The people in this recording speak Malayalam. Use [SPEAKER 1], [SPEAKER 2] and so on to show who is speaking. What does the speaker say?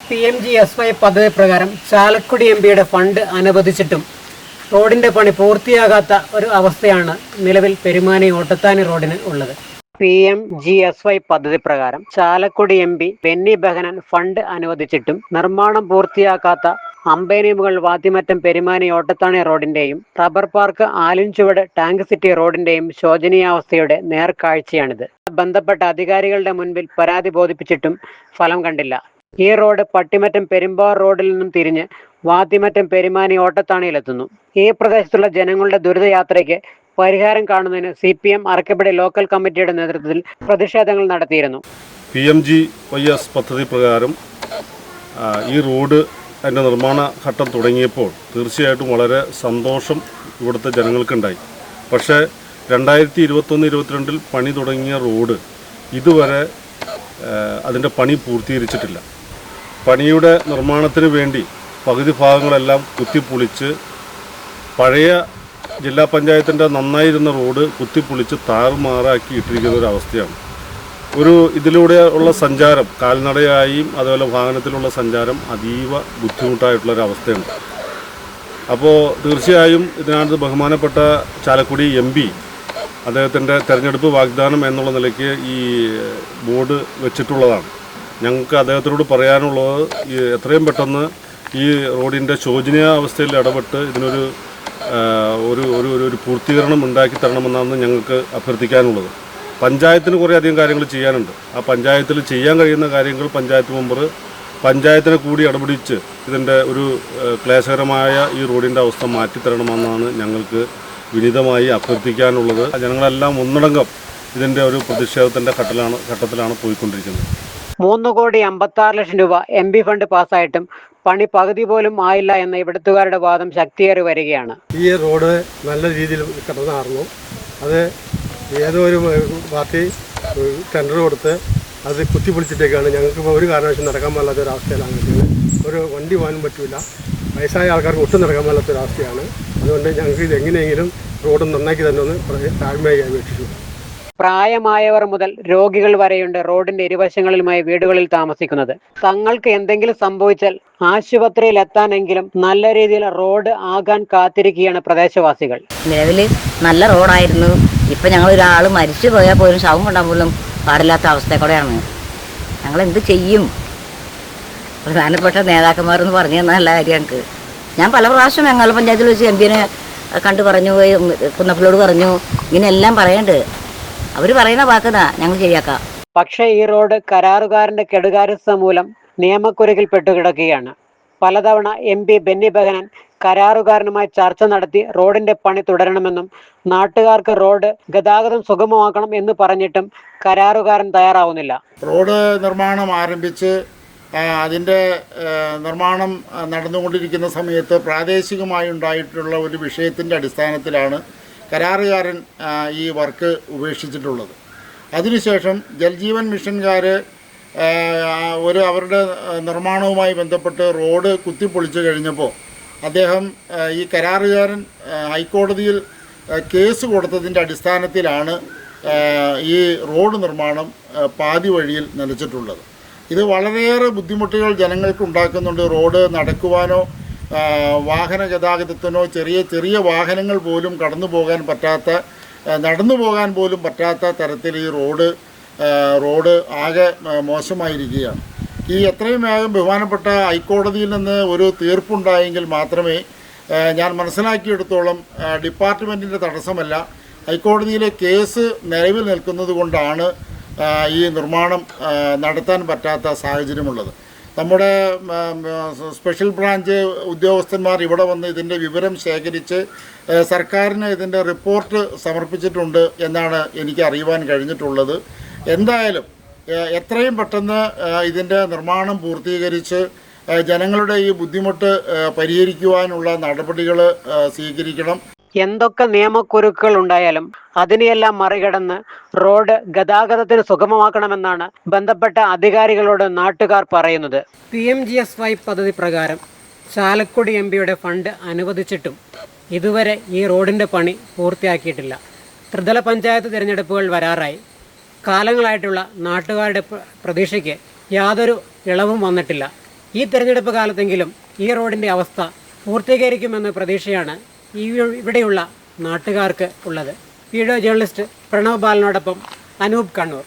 [SPEAKER 1] P M G S Y പദ്ധതി പ്രകാരം ചാലക്കുടി എം പിയുടെ ഫണ്ട് അനുവദിച്ചിട്ടും റോഡിന്റെ പണി പൂർത്തിയാകാത്ത ഒരു അവസ്ഥയാണ് നിലവിൽ പെരുമാനി ഓട്ടത്താനി റോഡിന് ഉള്ളത്. P M G S Y പദ്ധതി പ്രകാരം Chalakudy M P Benny Behanan fund അനുവദിച്ചിട്ടും നിർമ്മാണം പൂർത്തിയാക്കാത്ത അമ്പേനിമുകൾ Vathimattom Perumani Ottathani റോഡിന്റെയും rubber park Alinchuvadu tank city റോഡിന്റെയും ശോചനീയാവസ്ഥയുടെ നേർക്കാഴ്ചയാണിത്. ബന്ധപ്പെട്ട അധികാരികളുടെ മുൻപിൽ പരാതി ബോധിപ്പിച്ചിട്ടും ഫലം കണ്ടില്ല. ഈ റോഡ് പട്ടിമറ്റം പെരുമ്പാർ റോഡിൽ നിന്നും തിരിഞ്ഞ് വാത്തിമറ്റം പെരുമാനി ഓട്ടത്താണിയിലെത്തുന്നു. ഈ പ്രദേശത്തുള്ള ജനങ്ങളുടെ ദുരിതയാത്രയ്ക്ക് പരിഹാരം കാണുന്നതിന് C P M Arakkappady local കമ്മിറ്റിയുടെ നേതൃത്വത്തിൽ പ്രതിഷേധങ്ങൾ നടത്തിയിരുന്നു.
[SPEAKER 2] P M G Y S പദ്ധതി പ്രകാരം ഈ റോഡ് അതിന്റെ നിർമ്മാണ ഘട്ടം തുടങ്ങിയപ്പോൾ തീർച്ചയായിട്ടും വളരെ സന്തോഷം ഇവിടുത്തെ ജനങ്ങൾക്കുണ്ടായി. പക്ഷേ രണ്ടായിരത്തി ഇരുപത്തൊന്ന് ഇരുപത്തിരണ്ടിൽ പണി തുടങ്ങിയ റോഡ് ഇതുവരെ അതിന്റെ പണി പൂർത്തീകരിച്ചിട്ടില്ല. പണിയുടെ നിർമ്മാണത്തിന് വേണ്ടി പകുതി ഭാഗങ്ങളെല്ലാം കുത്തിപ്പൊളിച്ച് പഴയ ജില്ലാ പഞ്ചായത്തിന്റെ നന്നായിരുന്ന റോഡ് കുത്തിപ്പൊളിച്ച് താറുമാറാക്കി ഇട്ടിരിക്കുന്ന ഒരു അവസ്ഥയാണ്. ഒരു ഇതിലൂടെ ഉള്ള സഞ്ചാരം കാൽനടയായും അതുപോലെ വാഹനത്തിലുള്ള സഞ്ചാരം അതീവ ബുദ്ധിമുട്ടായിട്ടുള്ള ഒരു അപ്പോൾ തീർച്ചയായും ഇതിനകത്ത് ബഹുമാനപ്പെട്ട ചാലക്കുടി എം പി അദ്ദേഹത്തിന്റെ തെരഞ്ഞെടുപ്പ് വാഗ്ദാനം എന്നുള്ള നിലയ്ക്ക് ഈ ബോർഡ് വെച്ചിട്ടുള്ളതാണ്. ഞങ്ങൾക്ക് അദ്ദേഹത്തിനോട് പറയാനുള്ളത് ഈ എത്രയും പെട്ടെന്ന് ഈ റോഡിന്റെ ശോചനീയാവസ്ഥയിൽ ഇടപെട്ട് ഇതിനൊരു ഒരു ഒരു ഒരു- പൂർത്തീകരണം ഉണ്ടാക്കി തരണമെന്നാണ് ഞങ്ങൾക്ക് അഭ്യർത്ഥിക്കാനുള്ളത്. പഞ്ചായത്തിന് കുറേ അധികം കാര്യങ്ങൾ ചെയ്യാനുണ്ട്. ആ പഞ്ചായത്തിൽ ചെയ്യാൻ കഴിയുന്ന കാര്യങ്ങൾ പഞ്ചായത്ത് മെമ്പർ പഞ്ചായത്തിനെ കൂടി ഇടപെടിച്ച് ഇതിന്റെ ഒരു ക്ലേശകരമായ ഈ റോഡിന്റെ അവസ്ഥ മാറ്റിത്തരണമെന്നാണ് ഞങ്ങൾക്ക് വിനീതമായി അഭ്യർത്ഥിക്കാനുള്ളത്. ജനങ്ങളെല്ലാം ഒന്നടങ്കം ഇതിന്റെ ഒരു പ്രതിഷേധത്തിന്റെ ഘട്ടത്തിലാണ് ഘട്ടത്തിലാണ് പോയിക്കൊണ്ടിരിക്കുന്നത്.
[SPEAKER 1] മൂന്ന് കോടി അമ്പത്തി ആറ് ലക്ഷം രൂപ എം പി ഫണ്ട് പാസ്സായിട്ടും പണി പകുതി പോലും ആയില്ല എന്ന ഇവിടുത്തുകാരുടെ വാദം ശക്തിയേറി വരികയാണ്.
[SPEAKER 3] ഈ റോഡ് നല്ല രീതിയിൽ കിടന്നായിരുന്നു അത് ഏതോ ഒരു പാർട്ടി ടെൻഡർ കൊടുത്ത് അത് കുത്തിപ്പൊളിച്ചിട്ടേക്കാണ്. ഞങ്ങൾക്ക് ഇപ്പോൾ ഒരു കാരണവശം നടക്കാൻ പാടില്ലാത്ത ഒരു അവസ്ഥയിലാണ് ഒരു വണ്ടി പോകാനും പറ്റില്ല വയസ്സായ ആൾക്കാർക്ക് ഒട്ടും നടക്കാൻ പാടില്ലാത്ത ഒരു അവസ്ഥയാണ്. അതുകൊണ്ട് ഞങ്ങൾക്ക് ഇത് എങ്ങനെയെങ്കിലും റോഡ് നന്നാക്കി തന്നെ ഒന്ന് താഴ്മയായി അപേക്ഷിച്ചു.
[SPEAKER 1] പ്രായമായവർ മുതൽ രോഗികൾ വരെയുണ്ട് റോഡിന്റെ ഇരുവശങ്ങളിലുമായി വീടുകളിൽ താമസിക്കുന്നത്. തങ്ങൾക്ക് എന്തെങ്കിലും സംഭവിച്ചാൽ ആശുപത്രിയിൽ എത്താനെങ്കിലും നല്ല രീതിയിൽ റോഡ് ആകാൻ കാത്തിരിക്കുകയാണ് പ്രദേശവാസികൾ.
[SPEAKER 4] നിലവിൽ നല്ല റോഡായിരുന്നു. ഇപ്പൊ ഞങ്ങൾ ഒരാൾ മരിച്ചു പോയാൽ പോലും ശവം കൊണ്ടാൽ പോലും പാടില്ലാത്ത അവസ്ഥ കൂടെയാണ് ഞങ്ങൾ എന്ത് ചെയ്യും? പ്രധാനപ്പെട്ട നേതാക്കന്മാരെന്ന് പറഞ്ഞു തന്ന നല്ല കാര്യം ഞങ്ങൾക്ക് ഞാൻ പല പ്രാവശ്യം ഞങ്ങൾ പഞ്ചായത്തിൽ വെച്ച് എം പിനെ കണ്ടു പറഞ്ഞു കുന്നപ്പിലോട് പറഞ്ഞു ഇങ്ങനെയെല്ലാം പറയണ്ട്. അവർ പറയുന്ന വാക്കുന്നാ ഞങ്ങൾ ശരിയാക്കാം.
[SPEAKER 1] പക്ഷേ ഈ റോഡ് കരാറുകാരന്റെ കെടുകാര്യസ്ഥ മൂലം നിയമക്കുരുകിൽപ്പെട്ടു പെട്ടുകിടക്കുകയാണ്. പലതവണ എം പി ബെന്നി ബഹനാൻ കരാറുകാരനുമായി ചർച്ച നടത്തി റോഡിന്റെ പണി തുടരണമെന്നും നാട്ടുകാർക്ക് റോഡ് ഗതാഗതം സുഗമമാക്കണം എന്ന് പറഞ്ഞിട്ടും കരാറുകാരൻ തയ്യാറാവുന്നില്ല.
[SPEAKER 5] റോഡ് നിർമ്മാണം ആരംഭിച്ച് അതിന്റെ അതിന്റെ നിർമ്മാണം നടന്നുകൊണ്ടിരിക്കുന്ന സമയത്ത് പ്രാദേശികമായി ഉണ്ടായിട്ടുള്ള ഒരു വിഷയത്തിന്റെ അടിസ്ഥാനത്തിലാണ് കരാറുകാരൻ ഈ വർക്ക് ഉപേക്ഷിച്ചിട്ടുള്ളത്. അതിനുശേഷം ജൽജീവൻ മിഷൻകാർ ഒരു അവരുടെ നിർമ്മാണവുമായി ബന്ധപ്പെട്ട് റോഡ് കുത്തിപ്പൊളിച്ചു കഴിഞ്ഞപ്പോൾ അദ്ദേഹം ഈ കരാറുകാരൻ ഹൈക്കോടതിയിൽ കേസ് കൊടുത്തതിന്റെ അടിസ്ഥാനത്തിലാണ് ഈ റോഡ് നിർമ്മാണം പാതി വഴിയിൽ നിലച്ചിട്ടുള്ളത്. ഇത് വളരെയേറെ ബുദ്ധിമുട്ടുകൾ ജനങ്ങൾക്ക് ഉണ്ടാക്കുന്നുണ്ട്. റോഡ് നടക്കുവാനോ വാഹന ഗതാഗതത്തിനോ ചെറിയ ചെറിയ വാഹനങ്ങൾ പോലും കടന്നു പോകാൻ പറ്റാത്ത നടന്നു പോകാൻ പോലും പറ്റാത്ത തരത്തിൽ ഈ റോഡ് റോഡ് ആകെ മോശമായിരിക്കുകയാണ്. ഈ എത്രയും വേഗം ബഹുമാനപ്പെട്ട ഹൈക്കോടതിയിൽ നിന്ന് ഒരു തീർപ്പുണ്ടായെങ്കിൽ മാത്രമേ ഞാൻ മനസ്സിലാക്കിയെടുത്തോളം ഡിപ്പാർട്ട്മെന്റിന്റെ തടസ്സമല്ല ഹൈക്കോടതിയിലെ കേസ് നിലവിൽ നിൽക്കുന്നത് കൊണ്ടാണ് ഈ നിർമ്മാണം നടത്താൻ പറ്റാത്ത സാഹചര്യമുള്ളത്. നമ്മുടെ സ്പെഷ്യൽ ബ്രാഞ്ച് ഉദ്യോഗസ്ഥന്മാർ ഇവിടെ വന്ന് ഇതിന്റെ വിവരം ശേഖരിച്ച് സർക്കാരിന് ഇതിന്റെ റിപ്പോർട്ട് സമർപ്പിച്ചിട്ടുണ്ട് എന്നാണ് എനിക്ക് അറിയുവാൻ കഴിഞ്ഞിട്ടുള്ളത്. എന്തായാലും എത്രയും പെട്ടെന്ന് ഇതിന്റെ നിർമ്മാണം പൂർത്തീകരിച്ച് ജനങ്ങളുടെ ഈ ബുദ്ധിമുട്ട് പരിഹരിക്കുവാനുള്ള നടപടികൾ സ്വീകരിക്കണം.
[SPEAKER 1] എന്തൊക്കെ നിയമക്കുരുക്കുകൾ ഉണ്ടായാലും അതിനെയെല്ലാം മറികടന്ന് റോഡ് ഗതാഗതത്തിന് സുഗമമാക്കണമെന്നാണ് ബന്ധപ്പെട്ട അധികാരികളോട് നാട്ടുകാർ പറയുന്നത്. P M G S Y പദ്ധതി പ്രകാരം ചാലക്കുടി എം പിയുടെ ഫണ്ട് അനുവദിച്ചിട്ടും ഇതുവരെ ഈ റോഡിന്റെ പണി പൂർത്തിയാക്കിയിട്ടില്ല. ത്രിതല പഞ്ചായത്ത് തിരഞ്ഞെടുപ്പുകൾ വരാറായി. കാലങ്ങളായിട്ടുള്ള നാട്ടുകാരുടെ പ്ര- പ്രതീക്ഷയ്ക്ക് യാതൊരു ഇളവും വന്നിട്ടില്ല. ഈ തിരഞ്ഞെടുപ്പ് കാലത്തെങ്കിലും ഈ റോഡിന്റെ അവസ്ഥ പൂർത്തീകരിക്കുമെന്ന പ്രതീക്ഷയാണ് ഈ ഇവിടെയുള്ള നാട്ടുകാർക്ക് ഉള്ളത്. വീഡിയോ ജേർണലിസ്റ്റ് പ്രണവ് ബാലനോടൊപ്പം അനൂപ് കണ്ണൂർ.